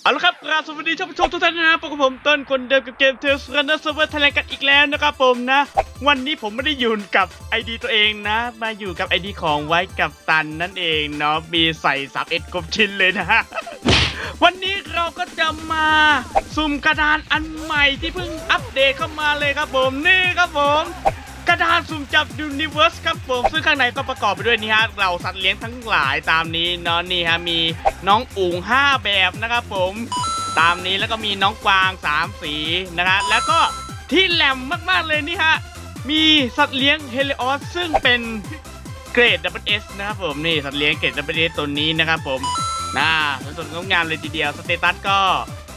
เอาละครับกราบสวัสดีท่านผู้ชมทุกท่านนะครับพบกับผมต้นคนเดิมกับเกมเทลสรันเนอร์เซิร์ฟเวอร์ไทยแลนด์กันอีกแล้วนะครับผมนะ วันนี้ผมไม่ได้อยู่กับไอดีตัวเองนะ มาอยู่กับไอดีของไว้กับตันนั่นเองเนาะมีใส่สับเอ็ดกบชิ้นเลยนะฮะวันนี้เราก็จะมาสุ่มกระดานอันใหม่ที่เพิ่งอัปเดตเข้ามาเลยครับผมนี่ครับผม ระดานสุ่มจับยูนิเว r ร์สครับผมซึ่งข้างในก็ประกอบไปด้วยนี่ฮะเราสัตว์เลี้ยงทั้งหลายตามนี้เนาะนี่ฮะมีน้องอุ๋ง5 แบบนะครับผมตามนี้แล้วก็มีน้องกวาง 3 สีนะฮะแล้วก็ที่แหลมมากๆเลยนี่ฮะมีสัตว์เลี้ยงเฮลิออสซึ่งเป็นเกรด WS นะครับผมนี่สัตว์เลี้ยงเกรด WS ตัวนี้นะครับผมน่าสวยงดงามเลยทีเดียวสเตตัสก็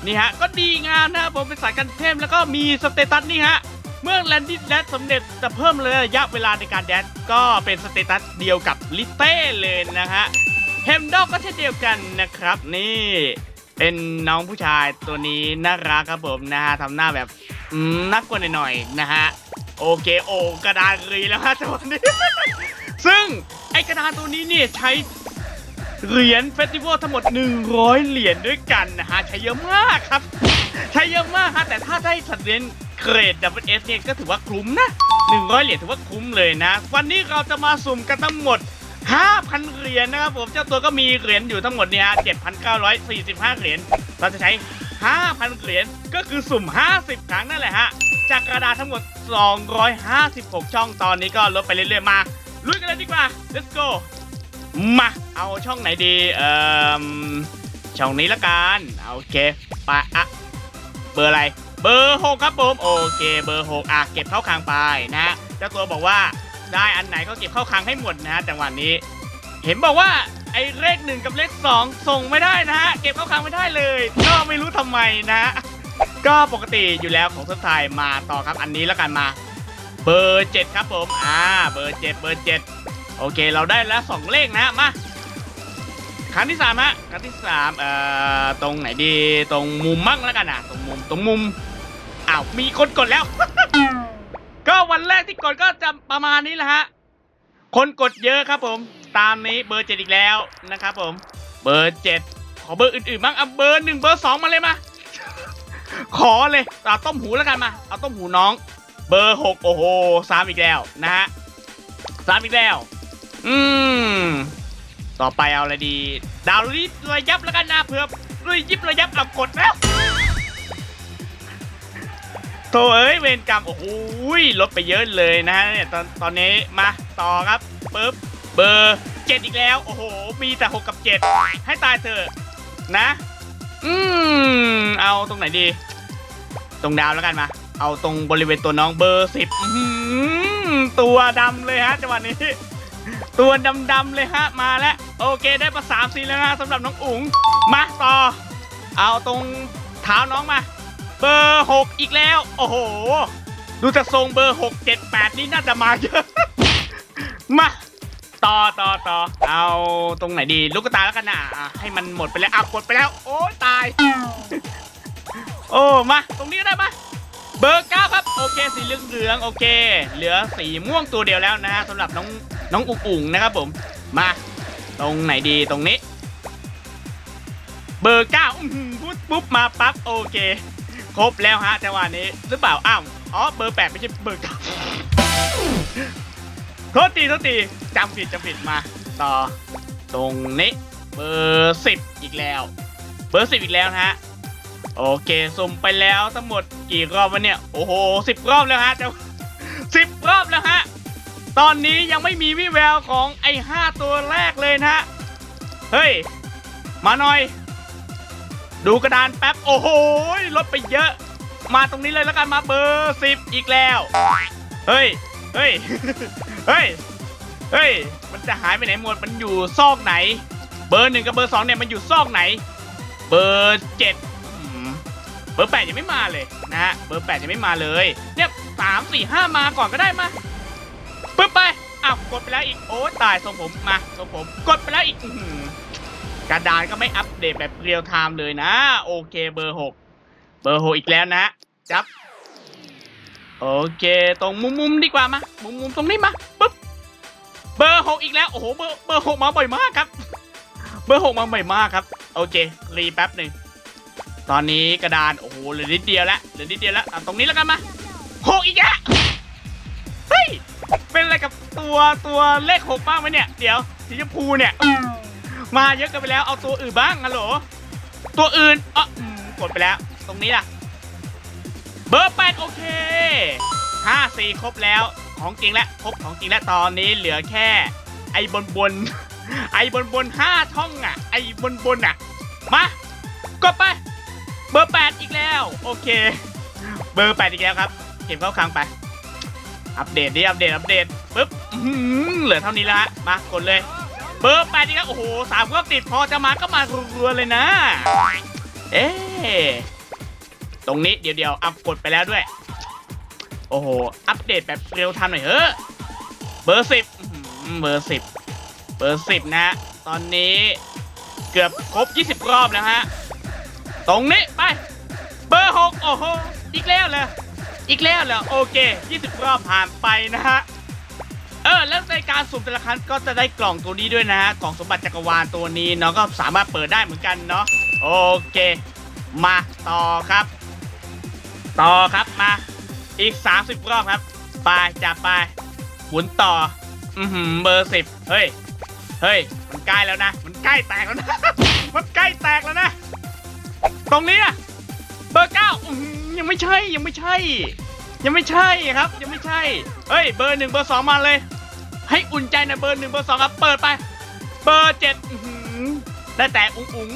นี่ฮะก็ดีงามนะครับผมเป็นสายกันเทมแล้วก็มีสเตตัสนี่ฮะ เมื่อแลนดิ้แดดสำเร็จจะเพิ่มระยะเวลาในการแดดก็เป็นสเตตัสเดียวกับลิเต้เลยนะฮะเฮมดอกก็เช่นเดียวกันนะครับนี่เป็นน้องผู้ชายตัวนี้น่ารักครับผมนะฮะทำหน้าแบบน่ากลัวหน่อยๆนะฮะโอเคโอกระดานรีแล้วฮะจัวนี้ ซึ่งไอกระดานตัวนี้เนี่ยใช้เหรียญเฟสติวัลทั้งหมด 100 เหรียญด้วยกันนะฮะใช้เยอะมากครับ ใช้เยอะมากฮะแต่ถ้าได้สัตว์เลี้ยง เกรด w s เนี่ยก็ถือว่าคุ้มนะ 100 เหรียญถือว่าคุ้มเลยนะ วันนี้เราจะมาสุ่มกันทั้งหมด 5,000 เหรียญนะครับผมเจ้าตัวก็มีเหรียญอยู่ทั้งหมดเนี่ย7,945 เหรียญเราจะใช้ 5,000 เหรียญก็คือสุ่ม 50 ครั้งนั่นแหละฮะจากกระดาษทั้งหมด 256 ช่องตอนนี้ก็ลดไปเรื่อยๆมาลุยกันเลยดีกว่า let's go มาเอาช่องไหนดีเอ่อช่องนี้ละกันโอเคไปอะเบอร์อะไร เบอร์หกครับผมโอเคเบอร์หกอะเก็บเข้าคลังไปนะฮะเจ้าตัวบอกว่าได้อันไหนก็เก็บเข้าคลังให้หมดนะฮะจังหวะนี้ เห็นบอกว่าไอ้เลขหนึ่งกับเลขสองส่งไม่ได้นะฮะเก็บเข้าคลังไม่ได้เลย ก็ไม่รู้ทำไมนะฮะก็ปกติอยู่แล้วของเซิร์ฟไทยมาต่อครับอันนี้แล้วกันมาเบอร์เจ็ดครับผมอ่าเบอร์เจ็ดเบอร์เจ็ดโอเคเราได้แล้วสองเลขนะมาครั้งที่สามฮะครั้งที่สามเอ่อตรงไหนดีตรงมุมมั่งแล้วกันอะตรงมุมตรงมุม อ้าวมีคนกดแล้ว ก็วันแรกที่กดก็จะประมาณนี้แหละฮะ คนกดเยอะครับผม ตามนี้เบอร์เจ็ดอีกแล้วนะครับผม เบอร์เจ็ดขอเบอร์อื่นๆบ้างเอาเบอร์หนึ่งเบอร์สองมาเลยมา ขอเลยเอาต้มหูแล้วกันมา เอาต้มหูน้อง เบอร์หกโอ้โหสามอีกแล้วนะฮะสามอีกแล้ว อืม ต่อไปเอาอะไรดี ดาวรีระยับแล้วกันนะเผื่อระยิบระยับเอากดแล้ว ธ่เอ้ยเวรกรรมโอ้โหลดไปเยอะเลยนะฮะเนี่ยตอนตอนนี้มาต่อครับปึ๊บเบอร์เจ็ดอีกแล้ว โอ้โห มีแต่หกกับเจ็ดให้ตายเถอะนะ อืมเอาตรงไหนดี ตรงดาวแล้วกันมา เอาตรงบริเวณตัวน้องเบอร์สิบตัวดำเลยฮะจังหวะนี้ ตัวดำๆเลยฮะมาแล้วโอเคได้มาสามสีแล้วนะสำหรับน้องอุ๋งมาต่อ เอาตรงเท้าน้องมา เบอร์หกอีกแล้ว โอ้โห ดูจากทรงเบอร์หกเจ็ดแปดนี่น่าจะมาเยอะ มาต่อต่อต่อเอาตรงไหนดี ลูกตาแล้วกันนะให้มันหมดไปแล้วอะกดไปแล้ว โอ้ตาย โอ้มา ตรงนี้ได้ปะเบอร์เก้าครับ โอเค สีเหลืองเหลืองโอเค เหลือสีม่วงตัวเดียวแล้วนะฮะสำหรับน้องน้องอุ๋งอุ๋งนะครับผม มา ตรงไหนดีตรงนี้ เบอร์เก้าปุ๊บปุ๊บมาปั๊บโอเค ครบแล้วฮะจังหวะนี้หรือเปล่าอ้าวอ๋อเบอร์แปดไม่ใช่เบอร์เก้าโทษทีโทษทีจำผิดจำผิดมา ต่อ ตรงนี้ เบอร์สิบอีกแล้ว เบอร์สิบอีกแล้วนะฮะโอเคสุ่มไปแล้วทั้งหมดกี่รอบวะเนี่ยโอ้โหสิบรอบแล้วฮะเจ้าสิบรอบแล้วฮะตอนนี้ยังไม่มีวิแววของไอ้ห้าตัวแรกเลยนะฮะเฮ้ยมาหน่อย ดูกระดานแป๊บ โอ้โหลดไปเยอะ มาตรงนี้เลยแล้วกันมาเบอร์สิบอีกแล้ว เฮ้ย เฮ้ย เฮ้ย เฮ้ย มันจะหายไปไหนหมด มันอยู่ซอกไหน เบอร์หนึ่งกับเบอร์สองเนี่ยมันอยู่ซอกไหน เบอร์เจ็ดเบอร์แปดยังไม่มาเลยนะฮะ เบอร์แปดยังไม่มาเลย เนี่ยสามสี่ห้ามาก่อนก็ได้มาปึ๊บไปอ้าวกดไปแล้วอีก โอ้ตายทรงผมมาทรงผม กดไปแล้วอีกอื กระดานก็ไม่อัปเดตแบบเรียลไทม์เลยนะ โอเคเบอร์หกเบอร์หกอีกแล้วนะจับ โอเคตรงมุมมุมดีกว่ามามุมมุมตรงนี้มาปึ๊บเบอร์หกอีกแล้วโอ้โหเบอร์เบอร์หกมาบ่อยมากครับ เบอร์หกมาบ่อยมากครับ โอเครีแป๊บหนึ่งตอนนี้กระดานโอ้โหเหลือนิดเดียวแล้วเหลือนิดเดียวแล้วตรงนี้แล้วกันมาหกอีกแล้วเฮ้ยเป็นอะไรกับตัวตัวเลขหกบ้างไหมเนี่ย เดี๋ยวสีชมพูเนี่ย มาเยอะเกินไปแล้วเอาตัวอื่นบ้างฮัลโหลตัวอื่นอ๋ออืมกดไปแล้ว ตรงนี้ล่ะ เบอร์แปดโอเคห้าสี่ครบแล้วของจริงแล้วครบของจริงแล้วตอนนี้เหลือแค่ ไอ้บนบนไอ้บนบนห้าช่องอะ ไอ้บนบนอะ มากดไป เบอร์แปดอีกแล้ว โอเค เบอร์แปดอีกแล้วครับเก็บเข้าคลังไป อัปเดตดิอัปเดตอัปเดตปึ๊บเหลือเท่านี้แล้วฮะมากดเลย เบอร์แปดอีกแล้วโอ้โหสามก็ติดพอจะมาก็มารัวๆเลยนะ เอ๊ตรงนี้เดี๋ยวเดี๋ยวอัพกดไปแล้วด้วย โอ้โห อัปเดตแบบเร็วทันหน่อยเฮ้อเบอร์สิบเบอร์สิบเบอร์สิบนะ ตอนนี้เกือบครบ20รอบแล้วฮะ ตรงนี้ไป เบอร์หกโอ้โห อีกแล้วเลยอีกแล้วเหรอโอเค20รอบผ่านไปนะฮะ เออแล้วในการสุ่มแต่ละครั้งก็จะได้กล่องตัวนี้ด้วยนะฮะกล่องสมบัติจักรวาลตัวนี้เนาะก็สามารถเปิดได้เหมือนกันเนาะโอเค มาต่อครับ ต่อครับมา อีก 30 รอบครับ ไปจับไปหมุนต่อ อือหือเบอร์สิบเฮ้ยเฮ้ยมันใกล้แล้วนะ มันใกล้แตกแล้วนะมันใกล้แตกแล้วนะ ตรงนี้อะเบอร์เก้ายังไม่ใช่ยังไม่ใช่ ยังไม่ใช่ครับ ยังไม่ใช่เฮ้ย เบอร์หนึ่งเบอร์สองมาเลย ให้อุ่นใจในเบอร์หนึ่งเบอร์สองครับ เปิดไป เบอร์เจ็ดได้แต่อุ๋งอุ๋ง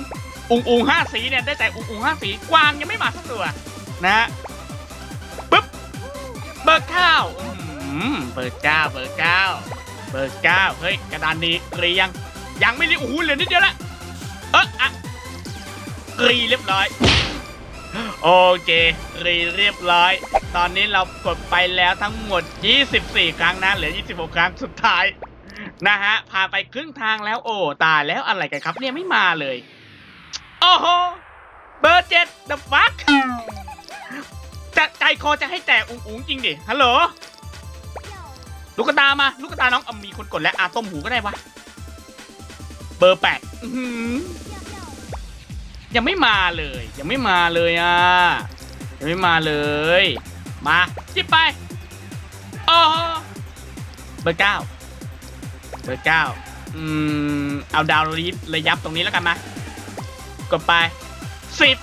อุ๋งอุ๋งห้าสีเนี่ยได้แต่อุ๋งอุ๋งห้าสีกวางยังไม่มาสักตัวนะปึ๊บเบอร์เก้าเบอร์เก้าเบอร์เก้าเบอร์เก้าเฮ้ยกระดานนี้กรียังยังไม่ได้โอ้โหเหลือนิดเดียวละเอะอะกรีเรียบร้อย โอเครีเรียบร้อย ตอนนี้เรากดไปแล้วทั้งหมด 24 ครั้งนะเหลือ 26 ครั้งสุดท้าย นะฮะผ่าไปครึ่งทางแล้วโอ้ตายแล้วอะไรกันครับ เนี่ยไม่มาเลย โอ้โหเบอร์เจ็ด the fuck จะใจคอจะให้แตกอุ๋งอุ๋งจริงดิฮัลโหลลูกตามา ลูกตาน้องเอามีคนกดแล้วอาต้มหูก็ได้วะเบอร์แปดอื้อ ยังไม่มาเลย ยังไม่มาเลยอะยังไม่มาเลย มาจิบไปโอ้เบอร์เก้าเบอร์เก้าอืมเอาดาวรีฟระยับตรงนี้แล้วกันมากดไปสิบ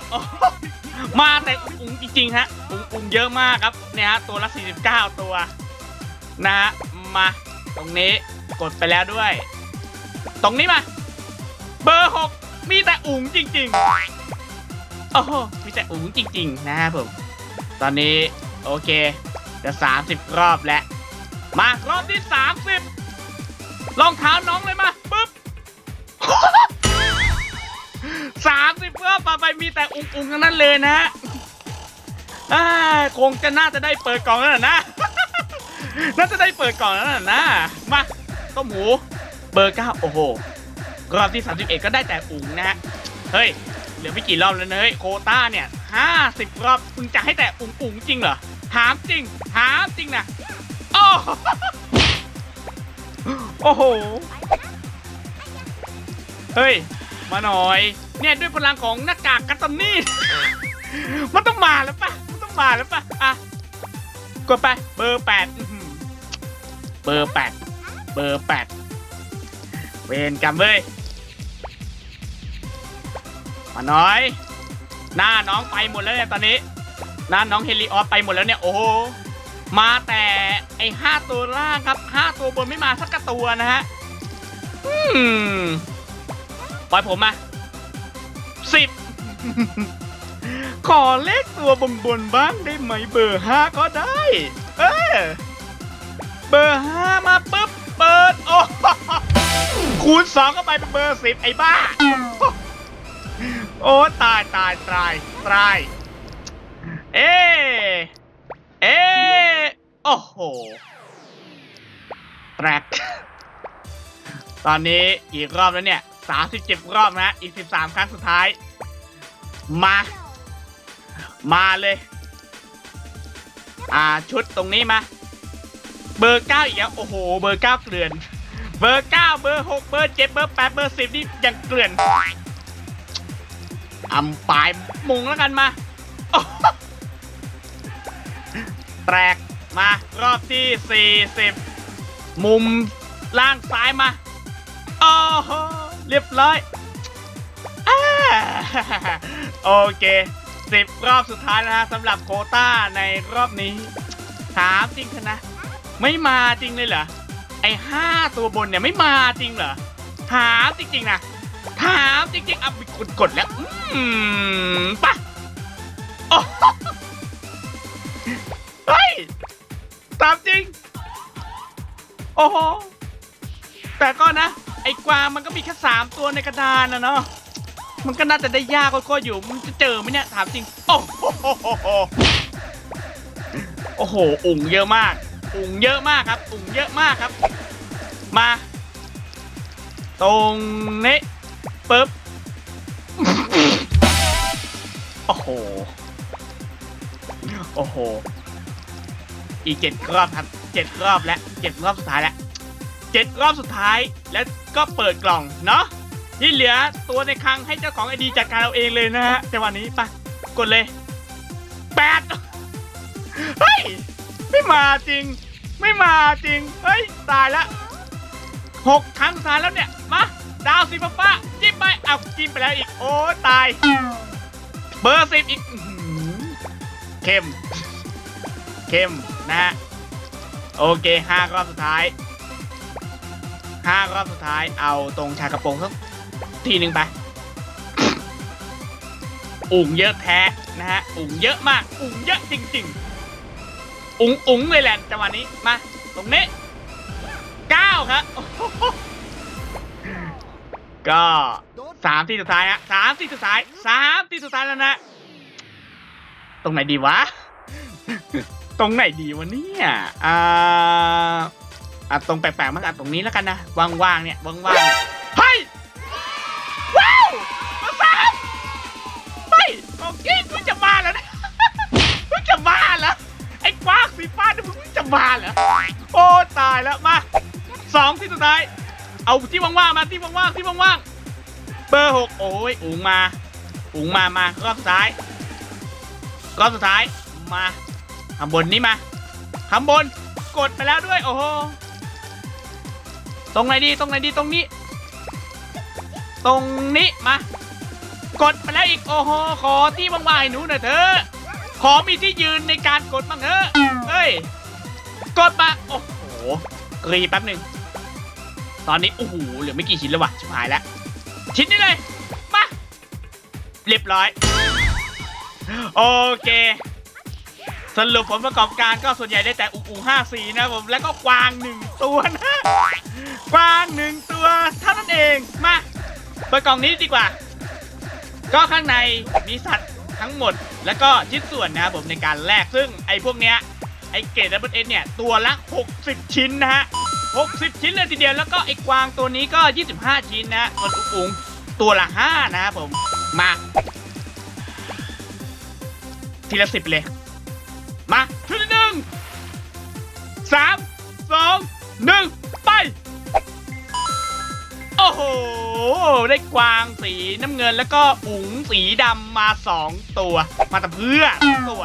มาแต่อุ้งจริงๆฮะอุ้งอุ้งเยอะมากครับเนี่ยฮะตัวละ 49 ตัวนะฮะมาตรงนี้กดไปแล้วด้วย ตรงนี้มา เบอร์หก มีแต่อุ๋งจริงๆโอ้โหมีแต่อุ๋งจริง ๆ นะครับผม ตอนนี้โอเค จะสามสิบรอบแล้ว มารอบที่สามสิบรองเท้าน้องเลยมาปึ๊บสามสิบรอบต่อไปมีแต่อุ๋งอุ๋งๆทั้งนั้นเลยนะฮะคงจะน่าจะได้เปิดกล่องแล้วนะ น่าจะได้เปิดกล่องแล้วนะ มาต้มหมูเบอร์เก้าโอ้โห รอบที่ 31 ก็ได้แต่อุ๋งนะฮะ เฮ้ย เหลือไม่กี่รอบแล้วเฮ้ยโคต้าเนี่ย 50 รอบมึงจะให้แต่อุ๋งอุ๋งจริงเหรอ ถามจริง ถามจริงนะโอ้โหโอ้โห เฮ้ย มาหน่อย เนี่ยด้วยพลังของหน้ากากกัตตันนี่มันต้องมาแล้วปะมันต้องมาแล้วปะอะกดไป เบอร์แปดเบอร์แปดเบอร์แปดเวรกรรมเว้ย มาหน่อย หน้าน้องไปหมดแล้วเนี่ยตอนนี้ หน้าน้องเฮลิออสไปหมดแล้วเนี่ยโอ้โหมาแต่ไอห้าตัวล่างครับห้าตัวบนไม่มาสักกระตัวนะฮะอืมปล่อยผมมาสิบขอเลขตัวบนบนบ้างได้ไหมเบอร์ห้าก็ได้ เออเบอร์ห้ามาปุ๊บเปิดโอ้คูณสองเข้าไปเป็นเบอร์สิบไอ้บ้า โอ้ตายตายตายตายเอ๊เอ๊โอ้โหแตกตอนนี้กี่รอบแล้วเนี่ย37รอบนะ อีก13ครั้งสุดท้าย มา มาเลย อ่าชุดตรงนี้มา เบอร์เก้าอีกแล้วโอ้โห เบอร์เก้าเกลื่อน เบอร์เก้าเบอร์หกเบอร์เจ็ดเบอร์แปดเบอร์สิบนี่ยังเกลื่อน ออัมปลายมุงแล้วกันมา แตกมารอบที่ 40 มุมล่างซ้ายมา โอ้โหเรียบร้อยอโอเคสิบรอบสุดท้ายแล้วนะสำหรับโคต้าในรอบนี้ถามจริงเถอะนะ ไม่มาจริงเลยเหรอ ไอ้ห้าตัวบนเนี่ยไม่มาจริงเหรอถามจริงๆนะ ถามจริงๆอะกดกดแล้ว อืมปะโอ้โหเฮ้ยตามจริง โอ้โห แต่ก็นะ ไอ้กวางมันก็มีแค่สามตัวในกระดานนะเนาะ มันก็น่าจะได้ยากก็อยู่ มันจะเจอไหมเนี่ย ถามจริง โอ้โหโอ้โหอุ่งเยอะมาก อุ่งเยอะมากครับ อุ่งเยอะมากครับ มา ตรงนี้ ปึ๊บ โอ้โห โอ้โห อีกเจ็ดรอบครับเจ็ดรอบแล้วเจ็ดรอบสุดท้ายแล้วเจ็ดรอบสุดท้ายแล้วก็เปิดกล่องเนาะที่เหลือตัวในคลังให้เจ้าของไอดีจัดการเอาเองเลยนะฮะแต่วันนี้ปะกดเลยแปดเฮ้ย ไม่มาจริง ไม่มาจริง เฮ้ย ตายละหกครั้งสุดท้ายแล้วเนี่ย มา ดาวสีฟ้าจิ้มไปเอาจิ้มไปแล้วอีก โอ้ตาย เบอร์สิบอีกเข้มเข้มนะฮะ โอเคห้ารอบสุดท้ายห้ารอบสุดท้ายเอาตรงชากระโปรงสักทีหนึ่งไป อุ่งเยอะแท้นะฮะ อุ่งเยอะมาก อุ่งเยอะจริง ๆ อุ๋งอุ๋งเลยแหละจังหวะนี้ มา ตรงนี้เก้าครับ ก็สามที่สุดท้ายฮะสามที่สุดท้ายสามที่สุดท้ายแล้วนะ ตรงไหนดีวะ ตรงไหนดีวะเนี่ยอ่าอะตรงแปลกๆมากอะตรงนี้แล้วกันนะว่างๆเนี่ยว่างๆเนี่ยเฮ้ย เอาที่ว่างๆมาที่ว่างๆที่ว่างๆเบอร์หกโอ้ยอุ๋งมาอุ๋งมามารอบสุดท้ายรอบสุดท้ายมาข้างบนนี้มาข้างบนกดไปแล้วด้วยโอ้โหตรงไหนดีตรงไหนดีตรงนี้ ตรงนี้มากดไปแล้วอีกโอ้โหขอที่ว่างๆให้หนูหน่อยเถอะขอมีที่ยืนในการกดบ้างเถอะเฮ้ยกดมาโอ้โหกรีแป๊บหนึ่ง ตอนนี้โอ้โหเหลือไม่กี่ชิ้นแล้ววะชิบหายแล้ว ชิ้นนี้เลย มา เรียบร้อย โอเค สรุปผลประกอบการก็ส่วนใหญ่ได้แต่อุ๋ห้าสีนะผมแล้วก็กวางหนึ่งตัวนะกวางหนึ่งตัวเท่านั้นเองมาเปิดกล่องนี้ดีกว่า ก็ข้างในมีสัตว์ทั้งหมด แล้วก็ชิ้นส่วนนะครับผมในการแลกซึ่งไอ้พวกเนี้ยไอ้เกรดดับเบิลเอเนี่ย ตัวละ 60 ชิ้นนะฮะ 60 ชิ้นเลยทีเดียวแล้วก็ไอ้กวางตัวนี้ก็ 25 ชิ้นนะส่วนอุ๋งอุ๋งตัวละ 5 นะครับผม มา ทีละสิบเลย มาชุดที่หนึ่งสามสองหนึ่งไป โอ้โห ได้กวางสีน้ำเงินแล้วก็อุ๋งสีดำมาสองตัว มาแต่เพื่อสองตัว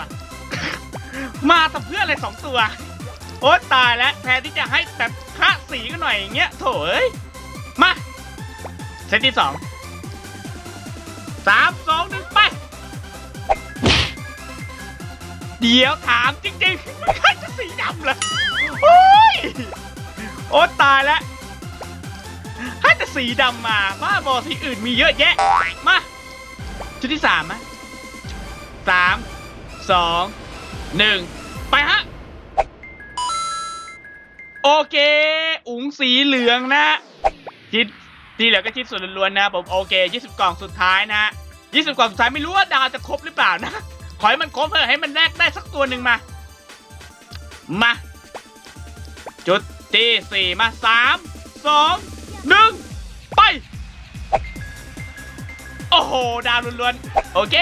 มาแต่เพื่ออะไรสองตัว โอ๊ยตายแล้วแทนที่จะให้แบบคะสีกันหน่อยอย่างเงี้ยโถเอ้ยมาเซตที่สองสามสองหนึ่งไป เดี๋ยวถามจริงๆมันใครจะสีดำเหรอโอ้ยโอ๊ยตายแล้วถ้าจะสีดำมาบ้าบอสีอื่นมีเยอะแยะ มาชุดที่สามไหมสามสองหนึ่งไปฮะ โอเค อุ๋งสีเหลืองนะชิ้นที่เหลือก็ชิ้นส่วนล้วนๆนะผมโอเค 20 กล่องสุดท้ายนะ20 กล่องสุดท้ายไม่รู้ว่าดาวจะครบหรือเปล่านะ ขอให้มันครบเถอะให้มันแลกได้สักตัวหนึ่งมา มา จุดที่สี่มาสามสองหนึ่งไป โอ้โห ดาวล้วนๆ โอเค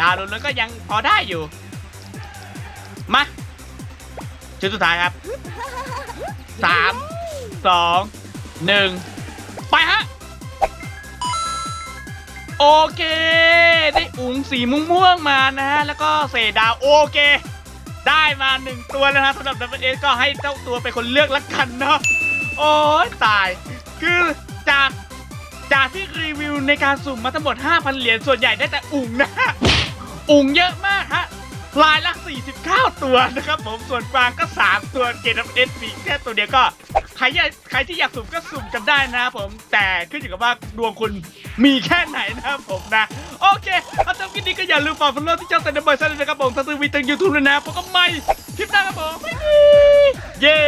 ดาวล้วนๆก็ยังพอได้อยู่ ชุดสุดท้ายครับสามสองหนึ่งไปฮะ โอเค ได้อุ๋งสีม่วงๆมานะฮะ แล้วก็เศษดาวโอเค ได้มาหนึ่งตัวแล้วนะสำหรับดับเบิลเอก็ให้เจ้าตัวเป็นคนเลือกละกันเนาะโอ้ยตาย คือจากจากที่รีวิวในการสุ่มมาทั้งหมด 5,000 เหรียญส่วนใหญ่ได้แต่อุ๋งนะฮะอุ๋งเยอะมากฮะ ลายละ 49 ตัวนะครับผมส่วนกวางก็ 3 ตัวเกตเอสมีแค่ตัวเดียวก็ใครอยากใครที่อยากสุ่มก็สุ่มกันได้นะครับผมแต่ขึ้นอยู่กับว่าดวงคุณมีแค่ไหนนะครับผมนะ โอเคเอาจบคลิปนี้ก็อย่าลืมฝากฟอลโล่ที่เจ้าแต่เดอร์บอยซันนะครับผมทั้งทวิตทั้งยูทูบเลยนะพบกันใหม่คลิปหน้าครับผมเย้